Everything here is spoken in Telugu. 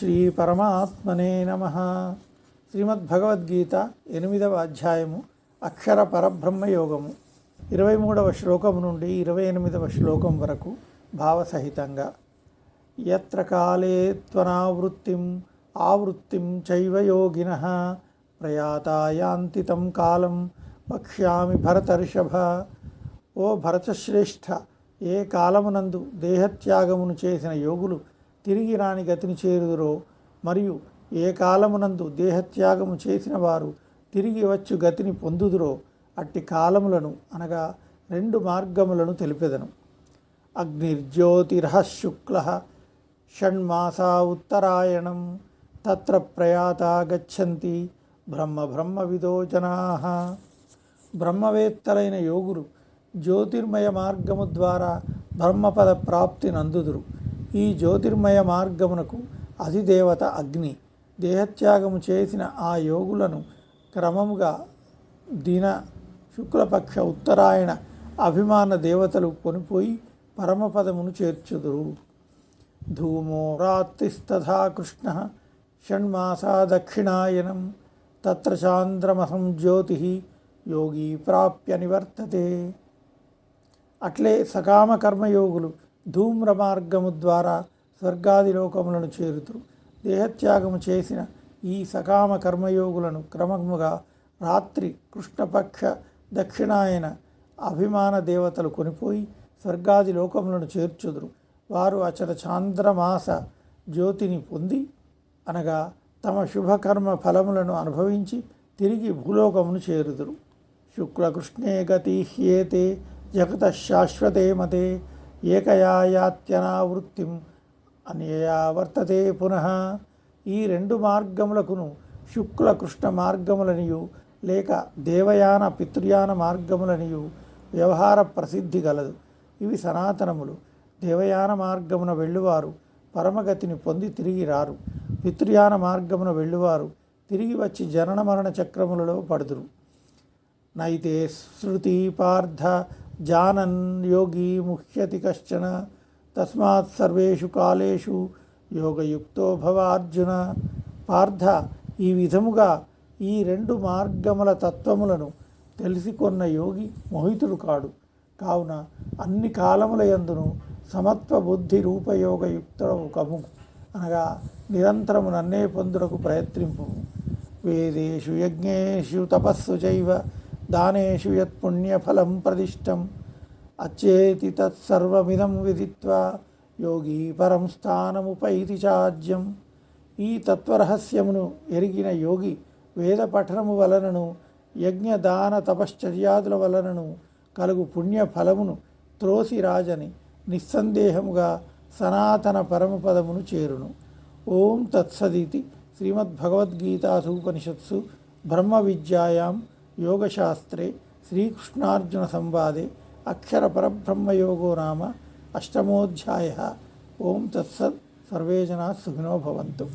శ్రీ పరమాత్మనే నమ. శ్రీమద్భగవద్గీత ఎనిమిదవ అధ్యాయము అక్షర పరబ్రహ్మ యోగము. ఇరవై మూడవ శ్లోకము నుండి ఇరవై ఎనిమిదవ శ్లోకం వరకు భావసహితంగా. ఎత్ర కాలే త్వనావృత్తిం ఆవృత్తిం చైవ యోగిన. ప్రయాతాయాంతితం కాలం వక్ష్యామి భరతర్షభ. ఓ భరతశ్రేష్ఠ ఏ కాలమునందు దేహత్యాగమును చేసిన యోగులు తిరిగి రాని గతిని చేరుదురో? మరియు ఏ కాలమునందు దేహత్యాగము చేసిన వారు తిరిగి వచ్చు గతిని పొందుదురో? అట్టి కాలములను అనగా రెండు మార్గములను తెలిపెదను. అగ్నిర్జ్యోతిరః శుక్ల షణ్మాసా ఉత్తరాయణం తత్ర ప్రయాత గచ్చంతి బ్రహ్మ బ్రహ్మ విదో జనా. బ్రహ్మవేత్తలైన యోగులు జ్యోతిర్మయ మార్గము ద్వారా బ్రహ్మపద ప్రాప్తి నందుదురు. ఈ జ్యోతిర్మయ మార్గమునకు అధిదేవత అగ్ని. దేహత్యాగము చేసిన ఆ యోగులను క్రమముగా దిన శుక్లపక్ష ఉత్తరాయణ అభిమాన దేవతలు కొనిపోయి పరమపదమును చేర్చుదురు. ధూమో రాత్రిస్తథా కృష్ణ షణ్మాసా దక్షిణాయనం తత్ర చాంద్రమసం జ్యోతి యోగి ప్రాప్య నివర్తతే. అట్లే సకామ కర్మయోగులు ధూమ్ర మార్గము ద్వారా స్వర్గాది లోకములను చేరుతురు దేహత్యాగము చేసిన ఈ సకామ కర్మయోగులను క్రమముగా రాత్రి కృష్ణపక్ష దక్షిణాయన అభిమాన దేవతలు కొనిపోయి స్వర్గాది లోకములను చేర్చుదురు. వారు అచట చాంద్రమాస జ్యోతిని పొంది అనగా తమ శుభకర్మ ఫలములను అనుభవించి తిరిగి భూలోకమును చేరుదురు. శుక్లకృష్ణే గతి హ్యేతే జగత శాశ్వతే మతే ఏకయాయాత్యనావృత్తిం అన్యయా వర్తతే పునః. ఈ రెండు మార్గములకును శుక్ల కృష్ణ మార్గములనియు లేక దేవయాన పితృయాన మార్గములనియు వ్యవహార ప్రసిద్ధి గలదు. ఇవి సనాతనములు. దేవయాన మార్గమున వెళ్ళువారు పరమగతిని పొంది తిరిగి రారు. పితృయాన మార్గమున వెళ్ళువారు తిరిగి వచ్చి జనన మరణ చక్రములలో పడుదురు. నైతే శృతి పార్థ జానన్ యోగి ముహ్యతి కశ్చన తస్మాత్ సర్వేషు కాలేషు యోగయుక్తో భవ అర్జున పార్థ ఈ విధముగా ఈ రెండు మార్గముల తత్వములను తెలిసికొన్న యోగి మోహితుడు కాడు. కావున అన్ని కాలముల యందును సమత్వ బుద్ధి రూపయోగయుక్తుడవు కము. అనగా నిరంతరము నన్నే పొందుటకు ప్రయత్నింపు వేదేషు యజ్ఞేషు తపస్సు చైవ దానేషు యత్పుణ్యఫలం ప్రదిష్టం. అచ్చేతి తత్సర్వమిదం విదిత్వా. యోగి పరం స్థానముపైతి చాజ్యం. ఈ తత్వరహస్యమును ఎరిగిన యోగి వేద పఠనము వలనను యజ్ఞ దాన తపశ్చర్యాదుల వలనను కలుగు పుణ్యఫలమును త్రోసి రాజని నిస్సందేహముగా సనాతన పరమపదమును చేరును. ఓం తత్సదితి శ్రీమద్భగవద్గీతాసూపనిషత్సు బ్రహ్మ విద్యాయాం యోగశాస్త్రే శ్రీకృష్ణార్జున సంవాదే అక్షర పరబ్రహ్మయోగో నామ అష్టమోధ్యాయ ఓం తత్సత్ సర్వే జనా సుఖినో భవంతు